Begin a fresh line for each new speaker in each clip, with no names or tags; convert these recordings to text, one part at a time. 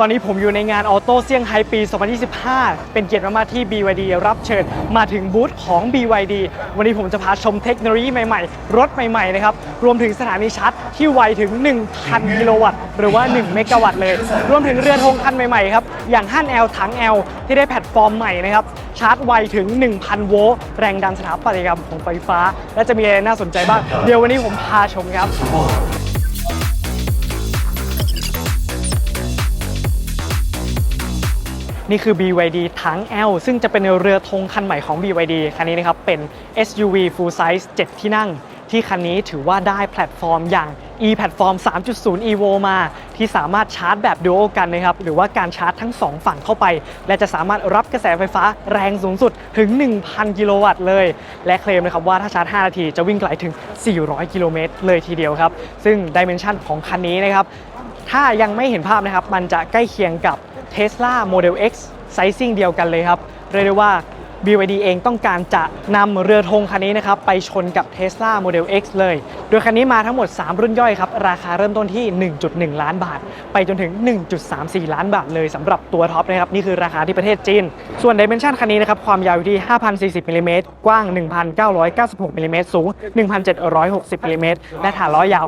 ตอนนี้ผมอยู่ในงานออโต้เซี่ยงไฮ้ปี 2025 เป็นเกียรติมากๆที่ BYD รับเชิญมาถึงบูธของ BYD วันนี้ผมจะพาชมเทคโนโลยีใหม่ๆ รถใหม่ๆ นะครับ รวมถึงสถานีชาร์จที่ไวถึง 1,000 กิโลวัตต์ หรือว่า 1 เมกะวัตต์เลย รวมถึงเรือธงคันใหม่ๆ ครับ อย่างฮั่น L ถัง L ที่ได้แพลตฟอร์มใหม่นะครับ ชาร์จไวถึง 1,000 โวลต์ แรงดันสถาปัตยกรรมของไฟฟ้า และจะมีอะไรน่าสนใจบ้าง เดี๋ยววันนี้ผมพาชมครับ นี่คือ BYD ถัง L ซึ่งจะเป็นเรือธงคันใหม่ของ BYD คันนี้นะครับเป็น SUV full size 7 ที่นั่ง ที่คันนี้ถือว่าได้แพลตฟอร์มอย่าง e แพลตฟอร์ม3.0 evo มา ที่สามารถชาร์จแบบดูโอกันนะครับ หรือว่าการชาร์จทั้ง 2 ฝั่งเข้าไป และจะสามารถรับกระแสไฟฟ้าแรงสูงสุดถึง 1,000 กิโลวัตต์เลย และเคลมนะครับว่าถ้าชาร์จ 5 นาทีจะวิ่งไกลถึง 400 กิโลเมตรเลยทีเดียวครับ ซึ่งดิเมนชันของคันนี้นะครับ ถ้ายังไม่เห็นภาพนะครับ มันจะใกล้เคียงกับ Tesla Model X ไซซิ่งเดียวกันเลยครับ เรียกได้ว่า BYD เองต้องการจะนำเรือธงคันนี้นะครับไปชนกับ Tesla Model X เลย โดยคันนี้มาทั้งหมด 3 รุ่นย่อยครับ ราคาเริ่มต้นที่ 1.1 ล้านบาท ไปจนถึง 1.34 ล้านบาทเลยสำหรับตัวท็อปนะครับ นี่คือราคาที่ประเทศจีน ส่วนดิเมนชันคันนี้นะครับ ความยาวอยู่ที่ 5,040มิลลิเมตรกว้าง 1,996มิลลิเมตรสูง 1,760มิลลิเมตรและฐานล้อยาว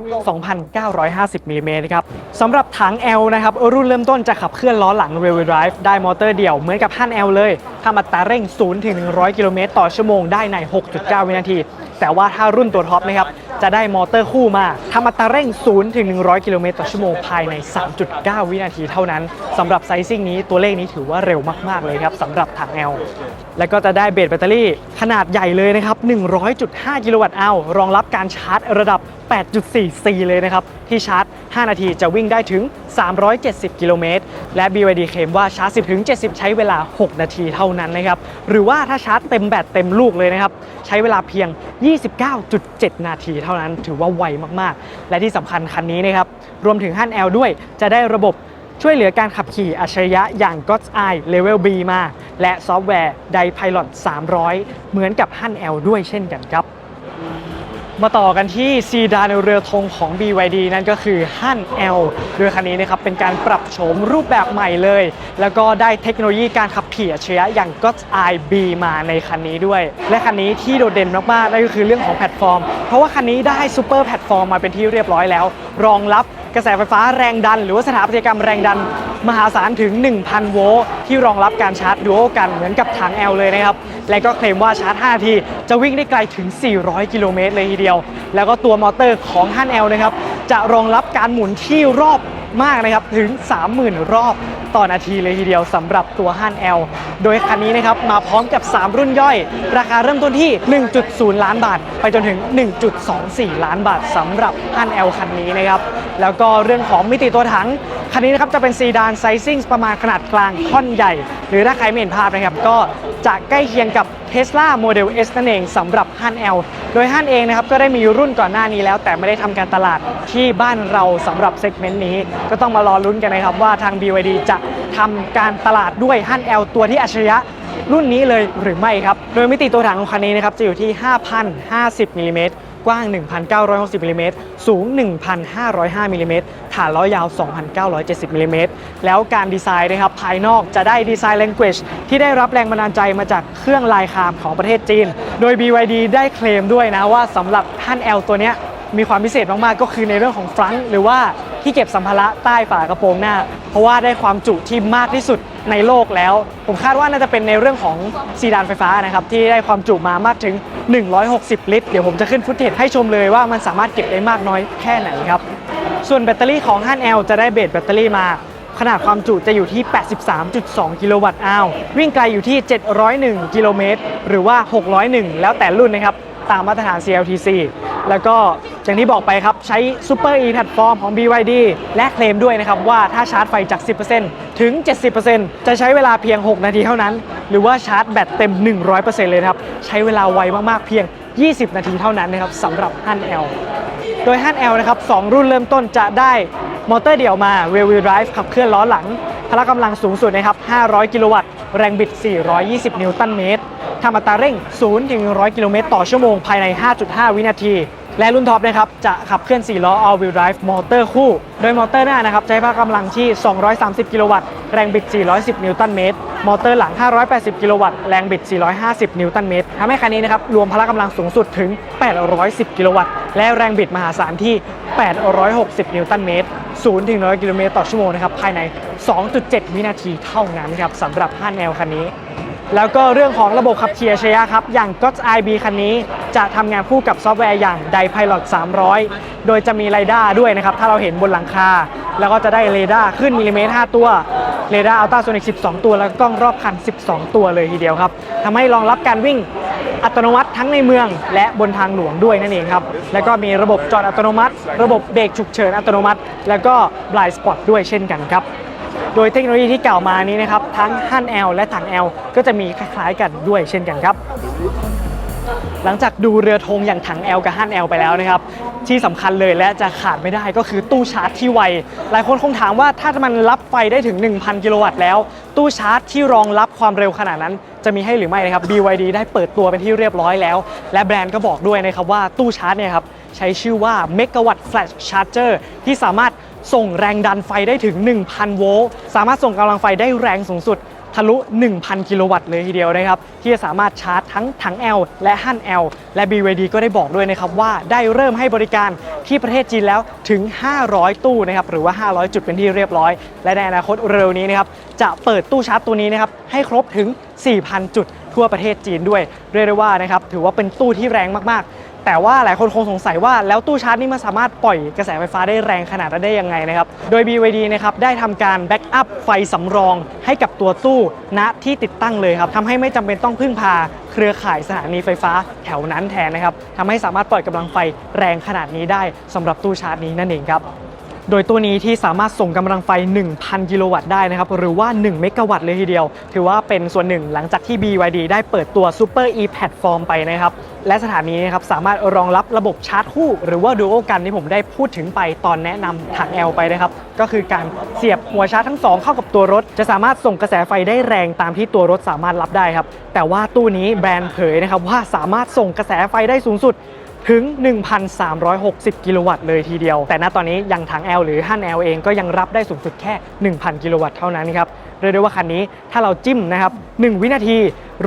2,950มิลลิเมตรครับสำหรับถัง L นะครับรุ่นเริ่มต้นจะขับเคลื่อนล้อหลัง Rear Wheel Drive ได้มอเตอร์เดี่ยวเหมือนกับฮั่น L เลยทำอัตราเร่ง0ถึง 100 กิโลเมตรต่อชั่วโมงได้ใน 6.9 วินาที แต่ว่าถ้ารุ่นตัวท็อปนะครับ จะได้มอเตอร์คู่มาทำอัตราเร่ง 0 ถึง 100 กิโลเมตรต่อชั่วโมงภายใน 3.9 วินาทีเท่านั้นสำหรับไซซิ่งนี้ตัวเลขนี้ถือว่าเร็วมาก ๆ เลยครับสำหรับถัง L แล้วก็จะได้เบสแบตเตอรี่ขนาดใหญ่เลยนะครับ 100.5 กิโลวัตต์เอารองรับการชาร์จระดับ 8.4C เลยนะครับ ที่ชาร์จ 5 นาทีจะวิ่งได้ถึง 370 กิโลเมตร และ BYD เคลมว่าชาร์จ 10 ถึง 70 ใช้เวลา 6 นาทีเท่านั้นนะครับ หรือว่าถ้าชาร์จเต็มแบตเต็มลูกเลยนะครับ ใช้เวลาเพียง 29.7 นาทีเท่านั้นถือว่าไวมากๆ และที่สำคัญคันนี้นะครับรวมถึงฮั่น L ด้วยจะได้ระบบช่วยเหลือการขับขี่อัจฉริยะอย่าง God's Eye Level B มา และซอฟต์แวร์ d i Pilot 300 เหมือนกับฮั่น L ด้วยเช่นกันครับ มาต่อกันที่ซีดานเรือธงของ BYD นั่นก็คือฮั่น L เรือคันนี้นะครับเป็นการปรับโฉมรูปแบบใหม่เลย แล้วก็ได้เทคโนโลยีการขับขี่อัจฉริยะอย่าง God's Eye B มาในคันนี้ด้วย และคันนี้ที่โดดเด่นมากๆนั่นก็คือเรื่องของแพลตฟอร์ม เพราะว่าคันนี้ได้ซูเปอร์แพลตฟอร์มมาเป็นที่เรียบร้อยแล้ว รองรับ กระแสไฟฟ้าแรงดัน หรือว่าสถาปัตยกรรมแรงดัน มหาศาลถึง 1,000 โวลต์ที่รองรับการชาร์จดูโอกันเหมือนกับถังแอลเลยนะครับ และก็เคลมว่าชาร์จ5นาที จะวิ่งได้ไกลถึง 400 กิโลเมตรเลยทีเดียว แล้วก็ตัวมอเตอร์ของฮั่น L นะครับจะรองรับการหมุนที่รอบมากนะครับถึง 30,000 รอบ ต่อนาทีเลยทีเดียวสำหรับตัวฮั่น L โดยคันนี้นะครับมาพร้อมกับ 3 รุ่นย่อย ราคาเริ่มต้นที่ 1.0 ล้านบาท ไปจนถึง 1.24 ล้านบาทสำหรับฮั่น L คันนี้นะครับแล้วก็เรื่องของมิติตัวถัง คันนี้นะครับจะเป็นซีดานไซซิ่งประมาณขนาดกลางท่อนใหญ่ หรือถ้าใครไม่เห็นภาพนะครับก็จะใกล้เคียงกับ Tesla Model S นั่นเองสำหรับฮั่น L โดยฮั่นเองนะครับก็ได้มีรุ่นก่อนหน้านี้แล้ว แต่ไม่ได้ทำการตลาดที่บ้านเราสำหรับเซกเมนต์นี้ ก็ต้องมารอลุ้นกันนะครับว่าทาง BYD จะทำการตลาดด้วยฮั่น L ตัวที่อัจฉริยะรุ่นนี้เลยหรือไม่ครับ โดยมิติตัวถังของคันนี้นะครับจะอยู่ที่ 5,050มิลลิเมตรกว้าง 1,960มิลลิเมตรสูง 1,505มิลลิเมตรฐานล้อยาว 2,970มิลลิเมตรแล้วการดีไซน์นะครับ ภายนอกจะได้ดีไซน์ language ที่ได้รับแรงบันดาลใจมาจากเครื่องลายคามของประเทศจีน โดย BYD ได้เคลมด้วยนะว่าสำหรับท่าน L ตัวเนี้ยมีความพิเศษมาก ๆ ก็คือในเรื่องของฟรังหรือว่า ที่เก็บสัมภาระใต้ฝากระโปรงหน้า เพราะว่าได้ความจุที่มากที่สุดในโลกแล้ว ผมคาดว่าน่าจะเป็นในเรื่องของซีดานไฟฟ้านะครับที่ได้ความจุมามากถึง 160 ลิตร เดี๋ยวผมจะขึ้นฟุตเทจให้ชมเลยว่ามันสามารถเก็บได้มากน้อยแค่ไหนครับ ส่วนแบตเตอรี่ของฮั่น L จะได้เบสแบตเตอรี่มาขนาดความจุจะอยู่ที่ 83.2 กิโลวัตต์อาววิ่งไกลอยู่ที่ 701 กิโลเมตร หรือว่า 601 แล้วแต่รุ่นนะครับ ตามมาตรฐาน CLTC แล้วก็อย่างที่บอกไปครับ ใช้ Super E แพลตฟอร์มของ BYD และเคลมด้วยนะครับ ว่าถ้าชาร์จไฟจาก 10%ถึง 70%จะใช้เวลาเพียง 6 นาทีเท่านั้น หรือว่าชาร์จแบตเต็ม 100%เลยครับ ใช้เวลาไวมาก ๆ เพียง 20 นาทีเท่านั้นนะครับสำหรับฮั่น L โดยฮั่น L นะครับสองรุ่นเริ่มต้นจะได้มอเตอร์เดี่ยวมา Rear Wheel Drive ขับเคลื่อนล้อหลังพละกำลังสูงสุดนะครับ 500 กิโลวัตต์ แรงบิด 420 นิวตันเมตรทำอัตราเร่ง 0 ถึง 100 กิโลเมตรต่อชั่วโมงภายใน 5.5 วินาที และรุ่นท็อปนะครับ จะขับเคลื่อน 4 ล้อ all wheel drive มอเตอร์คู่ โดยมอเตอร์หน้านะครับใช้พละกำลังที่ 230 กิโลวัตต์ แรงบิด 410 นิวตันเมตร มอเตอร์หลัง 580 กิโลวัตต์ แรงบิด 450 นิวตันเมตรทำให้คันนี้นะครับรวมพละกำลังสูงสุดถึง 810 กิโลวัตต์ และแรงบิดมหาศาลที่ 860 นิวตันเมตร 0 ถึง 100 กิโลเมตรต่อชั่วโมงนะครับ ภายใน 2.7 วินาทีเท่านั้นครับสำหรับ5แนวคันนี้ แล้วก็เรื่องของระบบขับขี่อัจฉริยะครับ อย่าง g o t IB คันนี้จะทำงานคู่กับซอฟต์แวร์อย่าง d i Pilot 300 โดยจะมีไรด้าด้วยนะครับ ถ้าเราเห็นบนหลังคา แล้วก็จะได้เรดาร์ขึ้นมิลลิเมตร 5 ตัวเรดาร์อัลตราโซนิก 12 ตัว แล้วก็กล้องรอบคัน 12 ตัวเลยทีเดียวครับทำให้รองรับการวิ่ง อัตโนมัติทั้งในเมืองและบนทางหลวงด้วยนั่นเองครับ แล้วก็มีระบบจอดอัตโนมัติ ระบบเบรกฉุกเฉินอัตโนมัติ แล้วก็ blind spot ด้วยเช่นกันครับโดยเทคโนโลยีที่กล่าวมานี้นะครับทั้งฮั่น L และถัง L ก็จะมีคล้ายๆกันด้วยเช่นกันครับ หลังจากดูเรือธงอย่างถัง L กับฮั่น L ไปแล้วนะครับ ที่สำคัญเลยและจะขาดไม่ได้ก็คือตู้ชาร์จที่ไว หลายคนคงถามว่าถ้ามันรับไฟได้ถึง 1,000 กิโลวัตต์แล้ว ตู้ชาร์จที่รองรับความเร็วขนาดนั้น จะมีให้หรือไม่นะครับ BYD ได้เปิดตัวเป็นที่เรียบร้อยแล้ว และแบรนด์ก็บอกด้วยนะครับว่าตู้ชาร์จเนี่ยครับใช้ชื่อว่า Megawatt Flash Charger ที่สามารถส่งแรงดันไฟได้ถึง 1,000 โวลต์ สามารถส่งกำลังไฟได้แรงสูงสุด ทะลุ 1,000 กิโลวัตต์เลยทีเดียวนะครับ ที่จะสามารถชาร์จทั้งถัง L และหั่น L และ BYD ก็ได้บอกด้วยนะครับว่าได้เริ่มให้บริการที่ประเทศจีนแล้วถึง 500 ตู้นะครับหรือว่า 500 จุดเป็นที่เรียบร้อย และในอนาคตเร็วนี้นะครับจะเปิดตู้ชาร์จตัวนี้นะครับให้ครบถึง 4,000 จุดทั่วประเทศจีนด้วยเรียกได้ว่านะครับถือว่าเป็นตู้ที่แรงมากๆ แต่ว่าหลายคนคงสงสัยว่าแล้วตู้ชาร์จนี่มันสามารถปล่อยกระแสไฟฟ้าได้แรงขนาดนั้นได้ยังไงนะครับโดย BYD นะครับได้ทำการแบ็กอัพไฟสำรองให้กับตัวตู้ณที่ติดตั้งเลยครับทำให้ไม่จำเป็นต้องพึ่งพาเครือข่ายสถานีไฟฟ้าแถวนั้นแทนนะครับทำให้สามารถปล่อยกำลังไฟแรงขนาดนี้ได้สำหรับตู้ชาร์จนี้นั่นเองครับ โดยตัวนี้ที่สามารถส่งกำลังไฟ 1,000 กิโลวัตต์ได้นะครับ หรือว่า 1 เมกะวัตต์เลยทีเดียว ถือว่าเป็นส่วนหนึ่งหลังจากที่ BYD ได้เปิดตัว Super E Platform ไปนะครับ และสถานีนะครับสามารถรองรับระบบชาร์จคู่ หรือว่า Dual กันที่ผมได้พูดถึงไปตอนแนะนำถัง L ไปนะครับ ก็คือการเสียบหัวชาร์จทั้งสองเข้ากับตัวรถ จะสามารถส่งกระแสไฟได้แรงตามที่ตัวรถสามารถรับได้ครับแต่ว่าตู้นี้แบรนด์เผยนะครับว่าสามารถส่งกระแสไฟได้สูงสุด ถึง 1,360 กิโลวัตต์เลยทีเดียว แต่ณตอนนี้ยังถัง L หรือหั่น L เองก็ยังรับได้สูงสุดแค่ 1,000 กิโลวัตต์เท่านั้นครับเรียกได้ว่าคันนี้ถ้าเราจิ้มนะครับ 1 วินาที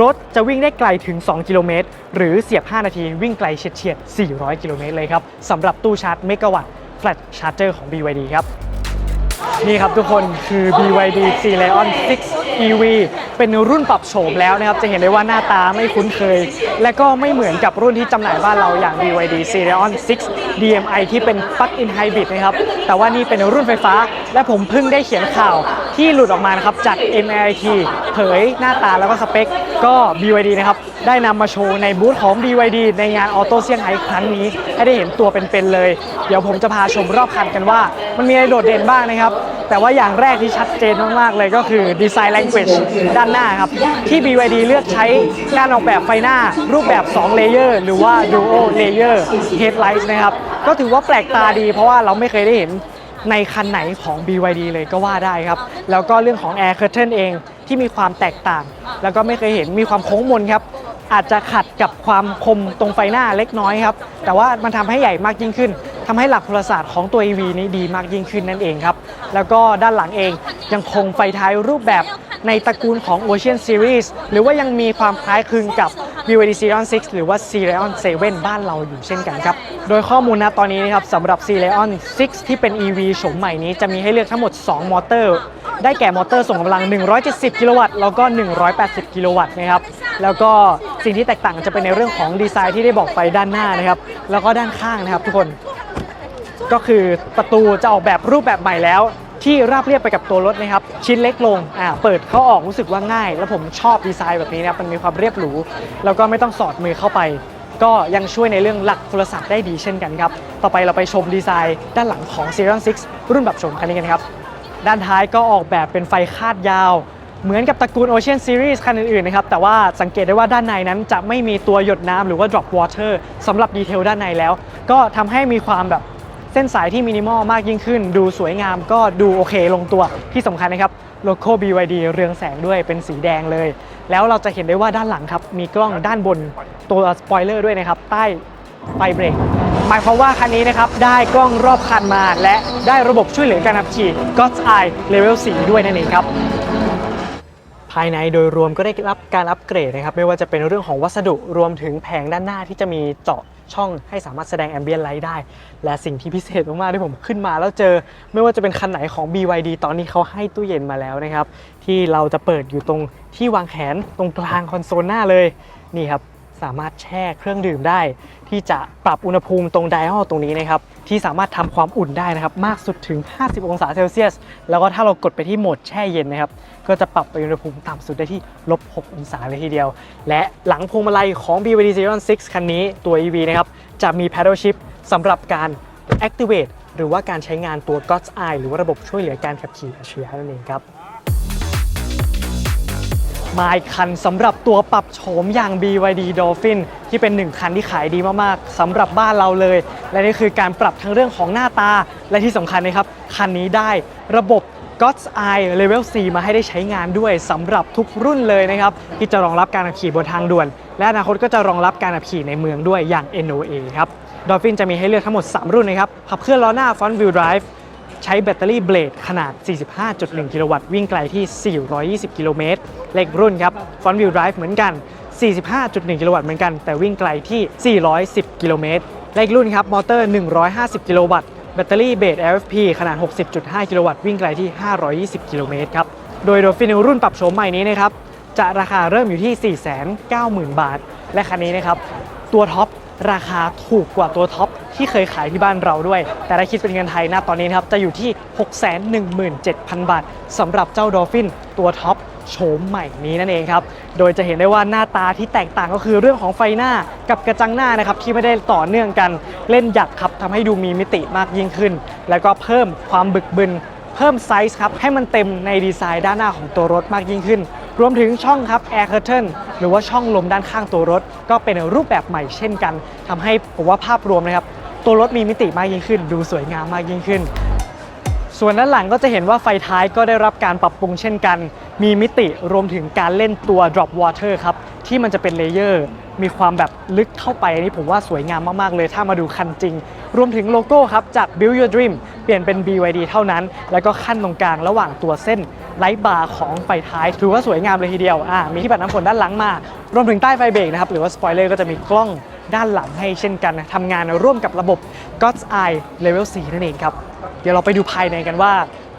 รถจะวิ่งได้ไกลถึง 2 กิโลเมตร หรือเสียบ 5 นาทีวิ่งไกลเฉียดๆ400 กิโลเมตรเลยครับสำหรับตู้ชาร์จเมกะวัตต์แฟลชชาร์จเจอร์ของ BYD ครับ นี่ครับทุกคนคือ BYD C Lion 6 EV เป็นรุ่นปรับโฉมแล้วนะครับ จะเห็นได้ว่าหน้าตาไม่คุ้นเคย และก็ไม่เหมือนกับรุ่นที่จำหน่ายบ้านเราอย่าง BYD C Lion 6 DMI ที่เป็น Plug-in Hybrid นะครับ แต่ว่านี่เป็นรุ่นไฟฟ้า และผมเพิ่งได้เขียนข่าวที่หลุดออกมานะครับจาก MIT เผยหน้าตาแล้วก็สเปค ก็ BYD นะครับ ได้นำมาโชว์ในบูธของ BYD ในงานออโต้เซี่ยงไฮ้ครั้งนี้ ให้ได้เห็นตัวเป็นๆเลย เดี๋ยวผมจะพาชมรอบคันกันว่า มันมีอะไรโดดเด่นบ้างนะครับแต่ว่าอย่างแรกที่ชัดเจนมาก ๆ เลยก็คือ Design Language ด้านหน้าครับ ที่ BYD เลือกใช้การออกแบบไฟหน้ารูปแบบ 2 เลเยอร์หรือว่า Duo Layer Headlights นะครับก็ถือว่าแปลกตาดี เพราะว่าเราไม่เคยได้เห็นในคันไหนของ BYD เลยก็ว่าได้ครับ แล้วก็เรื่องของ Air Curtain เองที่มีความแตกต่าง แล้วก็ไม่เคยเห็นมีความโค้งมนครับ อาจจะขัดกับความคมตรงไฟหน้าเล็กน้อยครับ แต่ว่ามันทำให้ใหญ่มากยิ่งขึ้นทำให้หลักพลศาสตร์ของตัว EV นี้ดีมากยิ่งขึ้นนั่นเองครับ แล้วก็ด้านหลังเองยังคงไฟท้ายรูปแบบในตระกูลของ Ocean Series หรือว่ายังมีความคล้ายคลึงกับ BYD Sirion 6 หรือว่า Sirion 7 บ้านเราอยู่เช่นกันครับ โดยข้อมูลณตอนนี้นะครับสำหรับ Sirion 6 ที่เป็น EV โฉมใหม่นี้จะมีให้เลือกทั้งหมด 2 มอเตอร์ ได้แก่มอเตอร์ส่งกำลัง 170 กิโลวัตต์ แล้วก็ 180 กิโลวัตต์นะครับ แล้วก็สิ่งที่แตกต่างจะเป็นในเรื่องของดีไซน์ที่ได้บอกไปด้านหน้านะครับ แล้วก็ด้านข้างนะครับทุกคน ก็คือประตูจะออกแบบรูปแบบใหม่แล้ว ที่ราบเรียบไปกับตัวรถนะครับ ชิ้นเล็กลงอ่าเปิดเข้าออกรู้สึกว่าง่าย แล้วผมชอบดีไซน์แบบนี้นะครับมันมีความเรียบหรู แล้วก็ไม่ต้องสอดมือเข้าไป ก็ยังช่วยในเรื่องหลักโทรศัพท์ได้ดีเช่นกันครับ ต่อไปเราไปชมดีไซน์ด้านหลังของ s e r i o n 6รุ่นแบบโฉมคันนี้กันครับ ด้านท้ายก็ออกแบบเป็นไฟคาดยาวเหมือนกับตระกูล Ocean Series คันอื่นๆนะครับ แต่ว่าสังเกตได้ว่าด้านในนั้นจะไม่มีตัวหยดน้ำหรือว่า drop water สำหรับดีเทลด้านในแล้ว ก็ทำให้มีความแบบ เส้นสายที่มินิมอลมากยิ่งขึ้น ดูสวยงามก็ดูโอเคลงตัวที่สำคัญนะครับโลโก้ BYD เรืองแสงด้วยเป็นสีแดงเลย แล้วเราจะเห็นได้ว่าด้านหลังครับ มีกล้องด้านบนตัวสปอยเลอร์ด้วยนะครับ ใต้ไฟเบรกหมายความว่าคันนี้นะครับ ได้กล้องรอบคันมา และได้ระบบช่วยเหลือการขับขี่ God's Eye Level 4 ด้วยนั่นเองครับ ภายในโดยรวมก็ได้รับการอัปเกรดนะครับไม่ว่าจะเป็นเรื่องของวัสดุรวมถึงแผงด้านหน้าที่จะมีเจาะช่องให้สามารถแสดงแอมเบียนไลท์ได้ และสิ่งที่พิเศษมากๆที่ผมขึ้นมาแล้วเจอ ไม่ว่าจะเป็นคันไหนของ BYD ตอนนี้เขาให้ตู้เย็นมาแล้วนะครับ ที่เราจะเปิดอยู่ตรงที่วางแขนตรงกลางคอนโซลหน้าเลยนี่ครับ สามารถแช่เครื่องดื่มได้ ที่จะปรับอุณหภูมิตรงไดอัลตรงนี้นะครับที่สามารถทำความอุ่นได้นะครับมากสุดถึง 50 องศาเซลเซียส แล้วก็ถ้าเรากดไปที่โหมดแช่เย็นนะครับก็จะปรับไปอุณหภูมิต่ำสุดได้ที่ลบ 6 องศาเลยทีเดียว และหลังพวงมาลัยของ BYD Xenon 6 คันนี้ตัว EV นะครับจะมี paddle shift สำหรับการ activate หรือว่าการใช้งานตัว God's Eye หรือว่าระบบช่วยเหลือการขับขี่อัจฉริยะนั่นเองครับ มาอีกคันสำหรับตัวปรับโฉมอย่าง BYD Dolphin ที่เป็นหนึ่งคันที่ขายดีมากๆสำหรับบ้านเราเลย และนี่คือการปรับทั้งเรื่องของหน้าตา และที่สำคัญนะครับ คันนี้ได้ระบบ God's Eye Level 4มาให้ได้ใช้งานด้วยสำหรับทุกรุ่นเลยนะครับ ที่จะรองรับการขับขี่บนทางด่วน และอนาคตก็จะรองรับการขับขี่ในเมืองด้วยอย่าง NOA ครับ Dolphin จะมีให้เลือกทั้งหมด 3 รุ่นนะครับขับเคลื่อนล้อหน้า Front Wheel Drive ใช้แบตเตอรี่เบลดขนาด 45.1 กิโลวัตต์ วิ่งไกลที่ 420 กิโลเมตรเลขรุ่นครับ Front Wheel Drive เหมือนกัน 45.1 กิโลวัตต์เหมือนกัน แต่วิ่งไกลที่ 410 กิโลเมตรเลขรุ่นครับ มอเตอร์ 150 กิโลวัตต์ แบตเตอรี่เบส LFP ขนาด 60.5 กิโลวัตต์ วิ่งไกลที่ 520 กิโลเมตรครับ โดยโดฟินรุ่นปรับโฉมใหม่นี้นะครับ จะราคาเริ่มอยู่ที่ 490,000 บาท และคันนี้นะครับ ตัวท็อป ราคาถูกกว่าตัวท็อปที่เคยขายที่บ้านเราด้วย แต่ถ้าคิดเป็นเงินไทยนะตอนนี้นะครับจะอยู่ที่ 617,000 บาทสำหรับเจ้าดอฟฟินตัวท็อปโฉมใหม่นี้นั่นเองครับ โดยจะเห็นได้ว่าหน้าตาที่แตกต่างก็คือเรื่องของไฟหน้ากับกระจังหน้านะครับที่ไม่ได้ต่อเนื่องกันเล่นหยักครับทำให้ดูมีมิติมากยิ่งขึ้น แล้วก็เพิ่มความบึกบึนเพิ่มไซส์ครับให้มันเต็มในดีไซน์ด้านหน้าของตัวรถมากยิ่งขึ้น รวมถึงช่องครับ Air Curtain หรือว่าช่องลมด้านข้างตัวรถ ก็เป็นรูปแบบใหม่เช่นกันทำให้ผมว่าภาพรวมนะครับ ตัวรถมีมิติมากยิ่งขึ้น ดูสวยงามมากยิ่งขึ้น ส่วนด้านหลังก็จะเห็นว่าไฟท้ายก็ได้รับการปรับปรุงเช่นกัน มีมิติรวมถึงการเล่นตัว drop water ครับที่มันจะเป็นเลเยอร์มีความแบบลึกเข้าไปอันนี้ผมว่าสวยงามมาก ๆ เลยถ้ามาดูคันจริง รวมถึงโลโก้ครับ จาก Build Your Dream เปลี่ยนเป็น BYD เท่านั้น แล้วก็ขั้นตรงกลางระหว่างตัวเส้น ไลท์บาร์ของไฟท้าย ถือว่าสวยงามเลยทีเดียวอ่ามีที่ปัดน้ำฝนด้านหลังมารวมถึงใต้ไฟเบรกนะครับหรือว่าสปอยเลอร์ก็จะมีกล้องด้านหลังให้เช่นกันทำงานร่วมกับระบบ God's Eye Level 4 นั่นเองครับ เดี๋ยวเราไปดูภายในกันว่า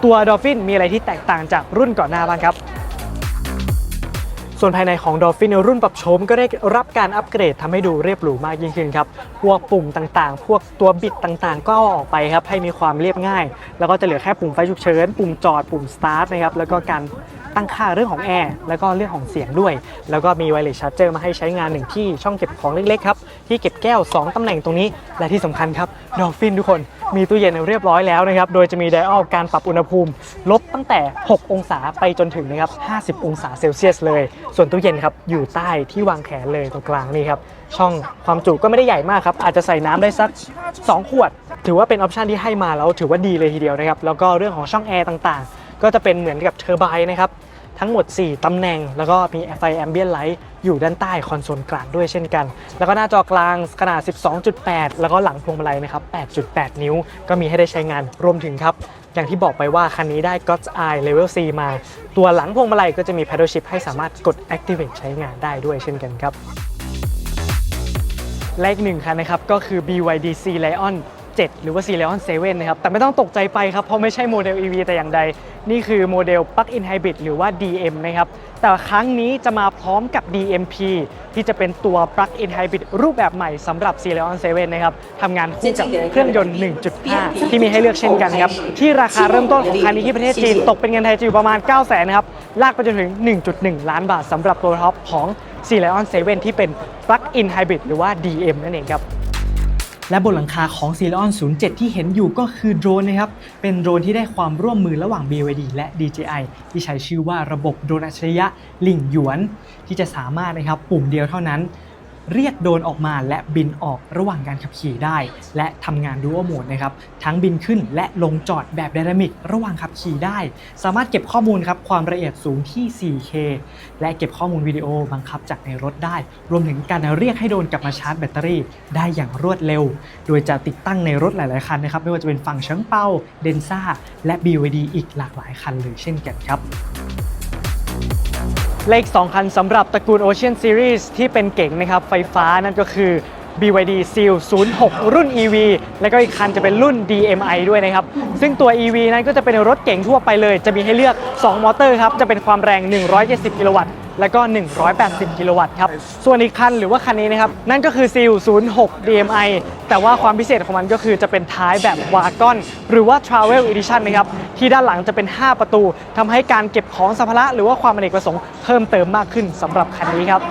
ตัว Dolphin มีอะไรที่แตกต่างจากรุ่นก่อนหน้าบ้างครับ ส่วนภายในของ Dolphin รุ่นปรับโฉมก็ได้รับการอัปเกรดทำให้ดูเรียบหรูมากยิ่งขึ้นครับ พวกปุ่มต่างๆ พวกตัวบิดต่างๆ ก็ออกไปครับให้มีความเรียบง่าย แล้วก็จะเหลือแค่ปุ่มไฟฉุกเฉิน ปุ่มจอด ปุ่มสตาร์ทนะครับ แล้วก็การตั้งค่าเรื่องของแอร์แล้วก็เรื่องของเสียงด้วย แล้วก็มี wireless charger มาให้ใช้งานหนึ่งที่ช่องเก็บของเล็กๆครับที่เก็บแก้ว 2 ตำแหน่งตรงนี้ และที่สำคัญครับ Dolphin ทุกคนมีตู้เย็นเรียบร้อยแล้วนะครับ โดยจะมีไดอัลการปรับอุณหภูมิ ลบตั้งแต่ 6 องศาไปจนถึงนะครับ 50 องศาเซลเซียสเลย ส่วนตู้เย็นครับอยู่ใต้ที่วางแขนเลยตรงกลางนี่ครับ ช่องความจุก็ไม่ได้ใหญ่มากครับ อาจจะใส่น้ำได้สัก 2 ขวด ถือว่าเป็นออปชันที่ให้มาแล้วถือว่าดีเลยทีเดียวนะครับ แล้วก็เรื่องของช่องแอร์ต่างๆ ก็จะเป็นเหมือนกับเทอร์ไบน์นะครับทั้งหมด 4 ตำแหน่ง แล้วก็มีไฟแอมเบียนไลท์อยู่ด้านใต้คอนโซลกลางด้วยเช่นกัน แล้วก็หน้าจอกลางขนาด 12.8 แล้วก็หลังพวงมาลัยนะครับ 8.8 นิ้ว ก็มีให้ได้ใช้งาน รวมถึงครับ อย่างที่บอกไปว่าคันนี้ได้ God's Eye Level C มา ตัวหลังพวงมาลัยก็จะมี paddle shift ให้สามารถกด activate ใช้งานได้ด้วยเช่นกันครับ และอีกหนึ่งคันนะครับก็คือ BYD C Lion 7 หรือว่า C Lion 7 นะครับ แต่ไม่ต้องตกใจไปครับ เพราะไม่ใช่โมเดล EV แต่อย่างใด นี่คือโมเดล Plug-in Hybrid หรือว่า DM นะครับ แต่ครั้งนี้จะมาพร้อมกับ DMP ที่จะเป็นตัว Plug-in Hybrid รูปแบบใหม่สำหรับ C Lion 7 นะครับทำงานคู่กับเครื่องยนต์ 1.5 ที่มีให้เลือกเช่นกันครับ ที่ราคาเริ่มต้นของคันนี้ที่ประเทศจีนตกเป็นเงินไทยจะอยู่ประมาณ 9 0 0 0 0นะครับ ลากไปจนถึง 1.1 ล้านบาทสำหรับตัวท็อปของ C Lion 7 ที่เป็น Plug-in Hybrid หรือว่า DM นั่นเองครับ และบนหลังคาของ c ี l o n 07 ที่เห็นอยู่ก็คือโดรนนะครับ เป็นโดรนที่ได้ความร่วมมือระหว่าง BYD และ DJI ที่ใช้ชื่อว่าระบบโดรนอัจฉริยะลิงหยวน ที่จะสามารถนะครับปุ่มเดียวเท่านั้น เรียกโดรนออกมาและบินออกระหว่างการขับขี่ได้ และทำงานดูโอโหมดนะครับทั้งบินขึ้นและลงจอดแบบไดนามิกระหว่างขับขี่ได้ สามารถเก็บข้อมูลครับความละเอียดสูงที่ 4K และเก็บข้อมูลวิดีโอบังคับจากในรถได้ รวมถึงการเรียกให้โดรนกลับมาชาร์จแบตเตอรี่ได้อย่างรวดเร็ว โดยจะติดตั้งในรถหลายๆคันนะครับไม่ว่าจะเป็นฝั่งเชิงเป้าเดนซ่าและ BYD อีกหลากหลายคันเลยเช่นกันครับ เลข 2 คันสำหรับตระกูล Ocean Series ที่เป็นเก๋งนะครับ ไฟฟ้านั่นก็คือ BYD Seal 06 รุ่น EV แล้วก็อีกคันจะเป็นรุ่น DMI ด้วยนะครับ ซึ่งตัว EV นั้นก็จะเป็นรถเก๋งทั่วไปเลย จะมีให้เลือก 2 มอเตอร์ครับ จะเป็นความแรง 170 กิโลวัตต์ แล้วก็ 180 กิโลวัตต์ครับ ส่วนอีกคันหรือว่าคันนี้นะครับ นั่นก็คือ Seal 06 DMI แต่ว่าความพิเศษของมันก็คือจะเป็นท้ายแบบวากอนหรือว่า Travel Edition นะครับ ที่ด้านหลังจะเป็น 5 ประตูทำให้การเก็บของสัมภาระหรือว่าความอเนกประสงค์เพิ่มเติมมากขึ้นสำหรับคันนี้ครับ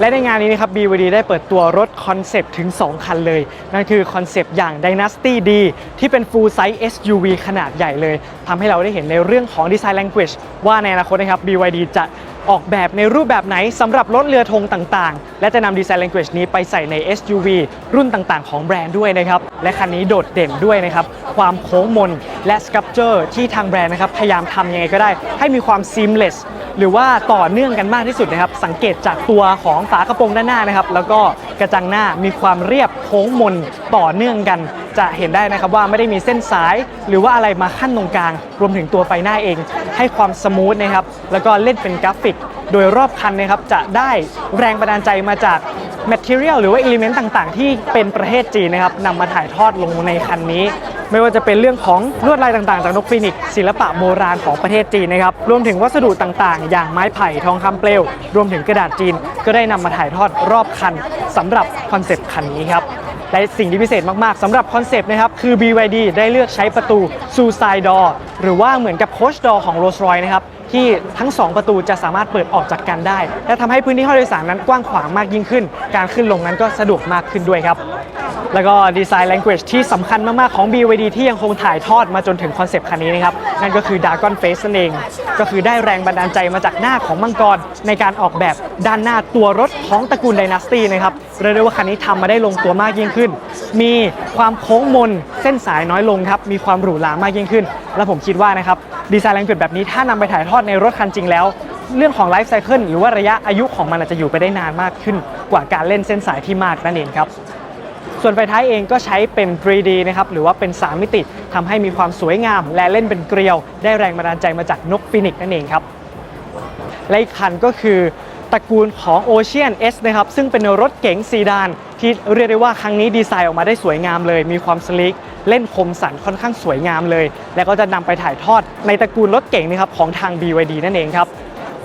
และในงานนี้นะครับ BYD ได้เปิดตัวรถคอนเซปต์ถึง 2 คันเลย นั่นคือคอนเซปต์อย่าง Dynasty D ที่เป็น full size SUV ขนาดใหญ่เลยทำให้เราได้เห็นในเรื่องของ Design Language ว่าในอนาคตนะครับ BYD จะ ออกแบบในรูปแบบไหนสำหรับรถเรือธงต่างๆ และจะนำ Design Language นี้ไปใส่ใน SUV รุ่นต่างๆ ของแบรนด์ด้วยนะครับ และคันนี้โดดเด่นด้วยนะครับ ความโค้งมนและ sculpture ที่ทางแบรนด์นะครับ พยายามทำยังไงก็ได้ ให้มีความ seamless หรือว่าต่อเนื่องกันมากที่สุดนะครับ สังเกตจากตัวของฝากระโปรงด้านหน้านะครับ แล้วก็กระจังหน้ามีความเรียบโค้งมนต่อเนื่องกัน จะเห็นได้นะครับว่าไม่ได้มีเส้นสาย หรือว่าอะไรมาขั้นตรงกลาง รวมถึงตัวไฟหน้าเอง ให้ความสมูทนะครับแล้วก็เล่นเป็นกราฟิก โดยรอบคันนะครับจะได้แรงบันดาลใจมาจาก Material หรือว่า Element ต่างๆ ที่เป็นประเทศจีนนะครับนำมาถ่ายทอดลงในคันนี้ ไม่ว่าจะเป็นเรื่องของลวดลายต่างๆ จากนกฟีนิกศิลปะโบราณของประเทศจีนนะครับรวมถึงวัสดุต่างๆ อย่างไม้ไผ่ทองคำเปลว รวมถึงกระดาษจีน ก็ได้นำมาถ่ายทอดรอบคันสำหรับคอนเซปต์คันนี้ครับ และสิ่งที่พิเศษมากๆสำหรับคอนเซปต์นะครับ คือ BYD ได้เลือกใช้ประตู Suicide Door หรือว่าเหมือนกับ Coach Door ของ Rolls-Royce นะครับ ที่ทั้ง 2 ประตูจะสามารถเปิดออกจากกันได้ และทำให้พื้นที่ห้องโดยสารนั้นกว้างขวางมากยิ่งขึ้น การขึ้นลงนั้นก็สะดวกมากขึ้นด้วยครับแล้วก็ดีไซน์ language ที่สำคัญมาก ๆ ของ BYD ที่ยังคงถ่ายทอดมาจนถึงคอนเซปต์คันนี้นะครับ นั่นก็คือ Dragon Face นั่นเอง ก็คือได้แรงบันดาลใจมาจากหน้าของมังกร ในการออกแบบด้านหน้าตัวรถของตระกูล Dynasty นะครับ เรียกได้ว่าคันนี้ทำมาได้ลงตัวมากยิ่งขึ้น มีความโค้งมนเส้นสายน้อยลงครับ มีความหรูหรามากยิ่งขึ้น และผมคิดว่านะครับดีไซน์ language แบบนี้ถ้านำไปถ่ายทอดในรถคันจริงแล้ว เรื่องของไลฟ์ไซเคิลหรือว่าระยะอายุของมันอาจจะอยู่ไปได้นานมากขึ้น กว่าการเล่นเส้นสายที่มากนั่นเองครับส่วนไฟท้ายเองก็ใช้เป็น 3D นะครับหรือว่าเป็น 3 มิติทำให้มีความสวยงาม และเล่นเป็นเกลียว ได้แรงบันดาลใจมาจากนกฟินิกซ์นั่นเองครับและอีกคันก็คือตระกูลของ Ocean S นะครับซึ่งเป็นรถเก๋งซีดานที่เรียกได้ว่าครั้งนี้ดีไซน์ออกมาได้สวยงามเลย มีความสลิก เล่นคมสันค่อนข้างสวยงามเลย แล้วก็จะนำไปถ่ายทอดในตระกูลรถเก๋งนะครับของทาง BYD นั่นเองครับ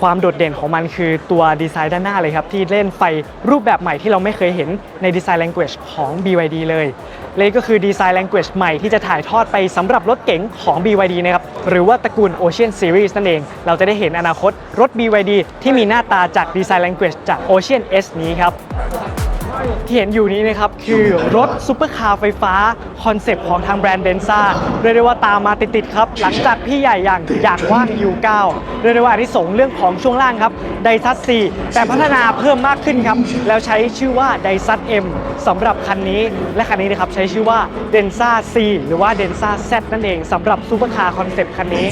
ความโดดเด่นของมันคือตัวดีไซน์ด้านหน้าเลยครับ ที่เล่นไฟรูปแบบใหม่ที่เราไม่เคยเห็นในดีไซน์ language ของ BYD เลยเลยก็คือดีไซน์ language ใหม่ที่จะถ่ายทอดไปสำหรับรถเก๋งของ BYD นะครับ หรือว่าตระกูล Ocean Series นั่นเอง เราจะได้เห็นอนาคตรถ BYD ที่มีหน้าตาจากดีไซน์ language จาก Ocean S นี้ครับ ที่เห็นอยู่นี้นะครับ คือรถซุปเปอร์คาร์ไฟฟ้า คอนเซปต์ของทางแบรนด์เดนซ่าเรียกได้ว่าตามมาติดๆครับ หลังจากพี่ใหญ่อย่างอยากว่าง U9 เรียกได้ว่าอันที่ส่งเรื่องของช่วงล่างครับไดซัส C แต่พัฒนาเพิ่มมากขึ้นครับ แล้วใช้ชื่อว่าไดซัส M สำหรับคันนี้และคันนี้นะครับใช้ชื่อว่าเดนซ่า C หรือว่าเดนซ่า Z นั่นเองสำหรับซุปเปอร์คาร์คอนเซปต์คันนี้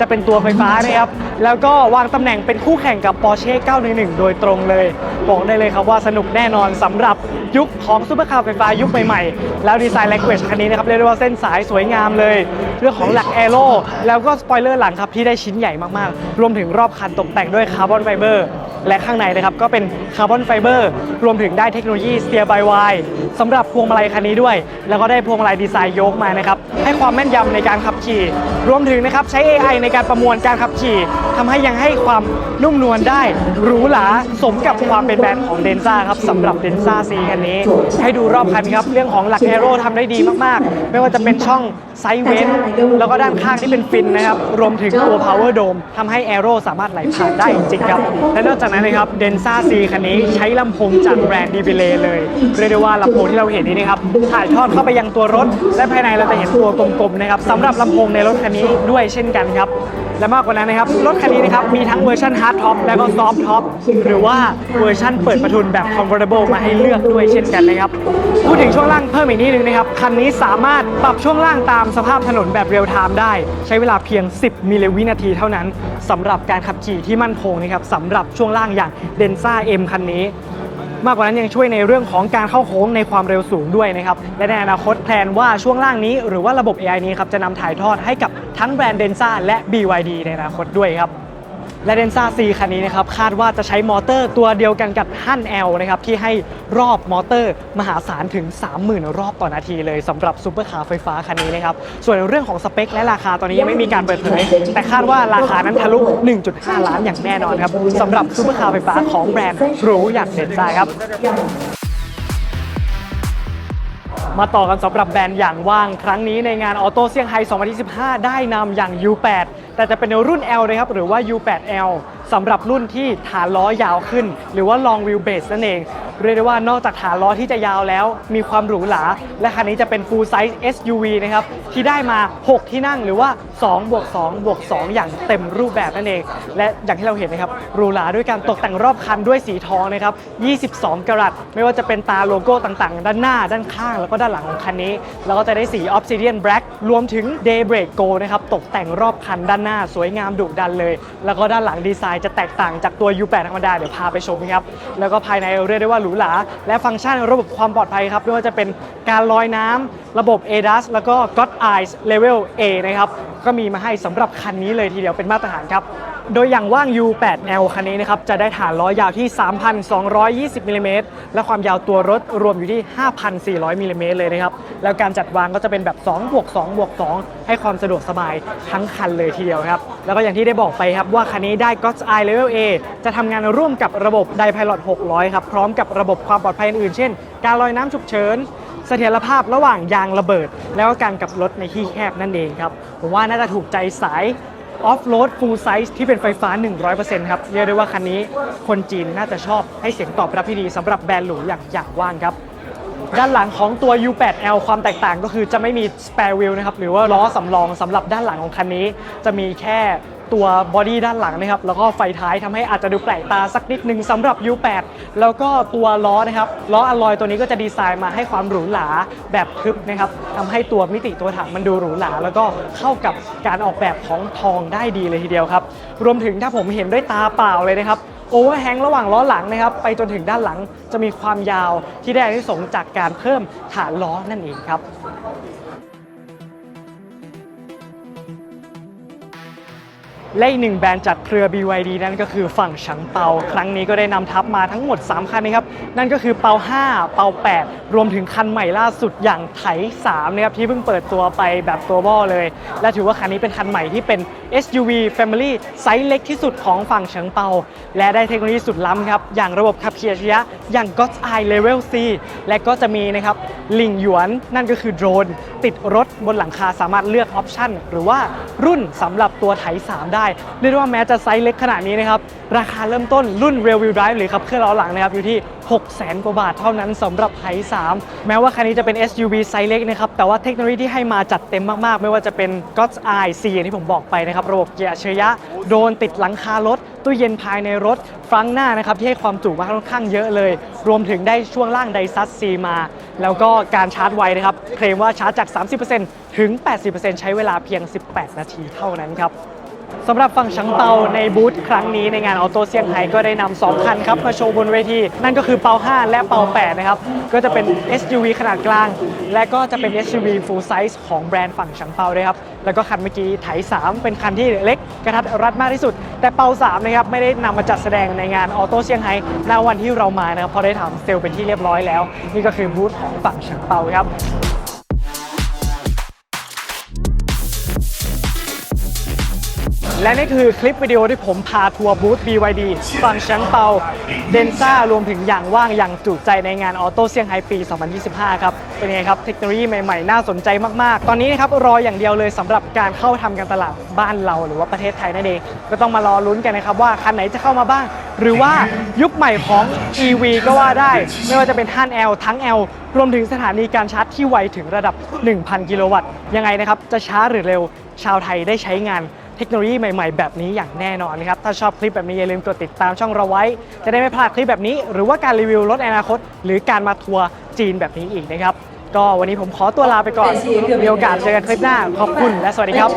จะเป็นตัวไฟฟ้านะครับแล้วก็วางตำแหน่งเป็นคู่แข่งกับ Porsche 911 โดยตรงเลยบอกได้เลยครับว่าสนุกแน่นอนสำหรับยุคของซูเปอร์คาร์ไฟฟ้ายุคใหม่ๆ แล้วดีไซน์แลงเกจคันนี้นะครับเรียกได้ว่าเส้นสายสวยงามเลย เรื่องของหลักแอโร่แล้วก็สปอยเลอร์หลังครับที่ได้ชิ้นใหญ่มากๆ รวมถึงรอบคันตกแต่งด้วยคาร์บอนไฟเบอร์ และข้างในนะครับก็เป็นคาร์บอนไฟเบอร์รวมถึงได้เทคโนโลยี Steer by Wire สำหรับพวงมาลัยคันนี้ด้วย แล้วก็ได้พวงมาลัยดีไซน์โยกมานะครับให้ความแม่นยำในการขับขี่ รวมถึงนะครับใช้ AI ในการประมวลการขับขี่ทำให้ยังให้ความนุ่มนวลได้หรูหราสมกับความเป็นแบรนด์ของเดนซ่าครับสำหรับเดนซ่าซีคันนี้ ให้ดูรอบคันครับเรื่องของหลักแอโร่ทำได้ดีมากๆ ไม่ว่าจะเป็นช่องไซเว้นแล้วก็ด้านข้างที่เป็นฟินนะครับรวมถึงตัว power dome ทำให้แอโร่สามารถไหลผ่านได้จริงครับและนอกจากจากนั้นนะครับเดนซ่าซีคันนี้ใช้ลำโพงจากแบรนด์ดีเบเลเลยเรียกได้ว่าลำโพงที่เราเห็นนี้นะครับถ่ายทอดเข้าไปยังตัวรถ และภายในเราจะเห็นตัวกลมๆนะครับสำหรับลำโพงในรถคันนี้ด้วยเช่นกันครับและมากกว่านั้นนะครับรถคันนี้นะครับมีทั้งเวอร์ชันฮาร์ดท็อปและก็ซอฟท็อปหรือว่าเวอร์ชันเปิดประทุนแบบ convertible มาให้เลือกด้วยเช่นกันนะครับพูดถึงช่วงล่างเพิ่มอีกนิดนึงนะครับคันนี้สามารถปรับช่วงล่างตามสภาพถนนแบบเรียลไทม์ได้ ใช้เวลาเพียง 10 มิลลิวินาทีเท่านั้นสำหรับการขับขี่ที่มั่นคงนะครับสำหรับช่วงล่างอย่างเดนซ่า M คันนี้ มากกว่านั้นยังช่วยในเรื่องของการเข้าโค้งในความเร็วสูงด้วยนะครับ และในอนาคตแพลนว่าช่วงล่างนี้หรือว่าระบบ AI นี้ครับจะนำถ่ายทอดให้กับทั้งแบรนด์เดนซ่าและ BYD ในอนาคตด้วยครับ และเดนซ่า C คันนี้นะครับคาดว่าจะใช้มอเตอร์ตัวเดียวกันกับฮั่น L นะครับที่ให้รอบมอเตอร์มหาศาลถึง 30,000 รอบต่อนาทีเลยสำหรับซูเปอร์คาร์ไฟฟ้าคันนี้นะครับส่วนเรื่องของสเปคและราคาตอนนี้ยังไม่มีการเปิดเผย แต่คาดว่าราคานั้นทะลุ 1.5 ล้านอย่างแน่นอนครับสำหรับซูเปอร์คาร์ไฟฟ้าของแบรนด์หรูอย่างเดนซ่าครับ มาต่อกันสำหรับแบรนด์อย่างว่าง ครั้งนี้ในงานออโต้เซี่ยงไฮ้2025 ได้นำอย่าง U8 แต่จะเป็นในรุ่น L นะครับหรือว่า U8L สำหรับรุ่นที่ฐานล้อยาวขึ้น หรือว่า long wheelbase นั่นเอง เรียกได้ว่านอกจากฐานล้อที่จะยาวแล้ว มีความหรูหรา และคันนี้จะเป็น full size SUV นะครับ ที่ได้มา 6 ที่นั่งหรือว่า2บวก2บวก2อย่างเต็มรูปแบบนั่นเอง และอย่างที่เราเห็นนะครับหรูหราด้วยการตกแต่งรอบคันด้วยสีทองนะครับ 22 กรัตไม่ว่าจะเป็นตาโลโก้ต่างๆ ด้านหน้าด้านข้าง แล้วก็ด้านหลังของคันนี้ แล้วก็จะได้สี Obsidian Black รวมถึง Daybreak Go นะครับตกแต่งรอบคันด้านหน้าสวยงามดุดันเลย แล้วก็ด้านหลังดีไซน์จะแตกต่างจากตัว U8 ธรรมดาเดี๋ยวพาไปชมครับแล้วก็ภายในเรียกได้ว่าหรูหราและฟังก์ชันระบบความปลอดภัยครับไม่ว่าจะเป็นการลอยน้ำระบบ ADAS แล้วก็ God Eyes Level A นะครับก็มีมาให้สำหรับคันนี้เลยทีเดียวเป็นมาตรฐานครับ โดยอย่างว่าง U8L คันนี้นะครับจะได้ฐานล้อยาวที่ 3,220มิลลิเมตรและความยาวตัวรถรวมอยู่ที่ 5,400มิลลิเมตรเลยนะครับ แล้วการจัดวางก็จะเป็นแบบ2บวก2บวก2ให้ความสะดวกสบายทั้งคันเลยทีเดียวครับ แล้วก็อย่างที่ได้บอกไปครับว่าคันนี้ได้ God's Eye Level A จะทำงานร่วมกับระบบ d i Pilot 600 ครับ พร้อมกับระบบความปลอดภัยอื่นๆ เช่น การลอยน้ำฉุกเฉินเสถียรภาพระหว่างยางระเบิด แล้วก็การกับรถในที่แคบนั่นเองครับผมว่าน่าจะถูกใจสาย ออฟโรดฟูลไซส์ที่เป็นไฟฟ้า 100%ครับเรียกได้ว่าคันนี้คนจีนน่าจะชอบให้เสียงตอบรับที่ดีสำหรับแบรนด์หรูอย่างอย่างว่างครับ ด้านหลังของตัว U8L ความแตกต่างก็คือจะไม่มี spare wheel นะครับหรือว่าล้อสำรองสำหรับด้านหลังของคันนี้ จะมีแค่ ตัวบอดี้ด้านหลังนะครับแล้วก็ไฟท้ายทำให้อาจจะดูแปลกตาสักนิดนึงสำหรับ U8 แล้วก็ตัวล้อนะครับล้ออลลอยตัวนี้ก็จะดีไซน์มาให้ความหรูหราแบบทึบนะครับทำให้ตัวมิติตัวถังมันดูหรูหราแล้วก็เข้ากับการออกแบบของทองได้ดีเลยทีเดียวครับ รวมถึงถ้าผมเห็นด้วยตาเปล่าเลยนะครับโอเวอร์แฮงระหว่างล้อหลังนะครับไปจนถึงด้านหลังจะมีความยาวที่ได้อานิสงจากการเพิ่มฐานล้อนั่นเองครับ และอีกหนึ่งแบรนด์จากเครือ BYD นั่นก็คือฝั่งฉังเปา ครั้งนี้ก็ได้นำทัพมาทั้งหมด 3 คันนะครับ นั่นก็คือเปา 5 เปา 8 รวมถึงคันใหม่ล่าสุดอย่างไถ3นะครับที่เพิ่งเปิดตัวไปแบบตัวบอเลย และถือว่าคันนี้เป็นคันใหม่ที่เป็น SUV Family ไซส์เล็กที่สุดของฝั่งเฉิงเปา และได้เทคโนโลยีสุดล้ำครับ อย่างระบบขับขี่อัจฉริยะอย่าง God's Eye Level C และก็จะมีนะครับลิงหยวนนั่นก็คือโดรน ติดรถบนหลังคาสามารถเลือกออปชันหรือว่ารุ่นสำหรับตัวไถ3ได้เรียกได้ว่าแม้จะไซส์เล็กขนาดนี้นะครับ ราคาเริ่มต้นรุ่น Rear Wheel Drive หรือขับเคลื่อนล้อหลังนะครับ อยู่ที่ 6 0 0 0 0 0กว่าบาทเท่านั้นสำหรับไถ3แม้ว่าคันนี้จะเป็น SUV ไซส์เล็กนะครับ แต่ว่าเทคโนโลยีที่ให้มาจัดเต็มมากๆ ไม่ว่าจะเป็น God's Eye C อย่างที่ผมบอกไปนะครับ ระบบเกียร์อัจฉริยะโดนติดหลังคารถตู้เย็นภายในรถฟรังหน้านะครับที่ให้ความจุมาค่อนข้างเยอะเลย รวมถึงได้ช่วงล่างไดซัสซีมา แล้วก็การชาร์จไวนะครับเคลมว่าชาร์จจาก 30%ถึง 80%ใช้เวลาเพียง 18 นาทีเท่านั้นครับ สำหรับฝั่งชังเปาในบูธครั้งนี้ในงานออโต้เซี่ยงไฮ้ก็ได้นำ2คันครับมาโชว์บนเวที นั่นก็คือเปา 5 และเปา 8 นะครับ ก็จะเป็น SUV ขนาดกลาง และก็จะเป็น SUV full size ของแบรนด์ฝั่งชังเปาด้วยครับ แล้วก็คันเมื่อกี้ไถ 3 เป็นคันที่เล็กกระทัดรัดมากที่สุด แต่เปา 3 นะครับ ไม่ได้นำมาจัดแสดงในงานออโต้เซี่ยงไฮ้ณวันที่เรามานะครับเพราะได้ทำเซลล์เป็นที่เรียบร้อยแล้ว นี่ก็คือบูธของฝั่งชังเปาครับ และนี่คือคลิปวิดีโอที่ผมพาทัวร์บูธ BYD ฝั่งชังเปาเดนซ่ารวมถึงอย่างว่างอย่างจุใจในงานออโต้เซี่ยงไฮ้ปี 2025 ครับ เป็นไงครับ เทคโนโลยีใหม่ๆ น่าสนใจมาก ๆ ตอนนี้นะครับรออย่างเดียวเลยสำหรับการเข้าทำการตลาดบ้านเราหรือว่าประเทศไทยนั่นเอง ก็ต้องมารอลุ้นกันนะครับว่าคันไหนจะเข้ามาบ้าง หรือว่ายุคใหม่ของ EV ก็ว่าได้ ไม่ว่าจะเป็นท่าน L ทั้ง L รวมถึงสถานีการชาร์จที่ไวถึงระดับ 1,000 กิโลวัตต์ ยังไงนะครับ จะช้าหรือเร็ว ชาวไทยได้ใช้งาน เทคโนโลยีใหม่ๆ แบบนี้อย่างแน่นอนครับ ถ้าชอบคลิปแบบนี้อย่าลืมกดติดตามช่องเราไว้ จะได้ไม่พลาดคลิปแบบนี้ หรือว่าการรีวิวรถอนาคต หรือการมาทัวร์จีนแบบนี้อีกนะครับ ก็วันนี้ผมขอตัวลาไปก่อนมีโอกาสเจอกันคลิปหน้าขอบคุณและสวัสดีครับ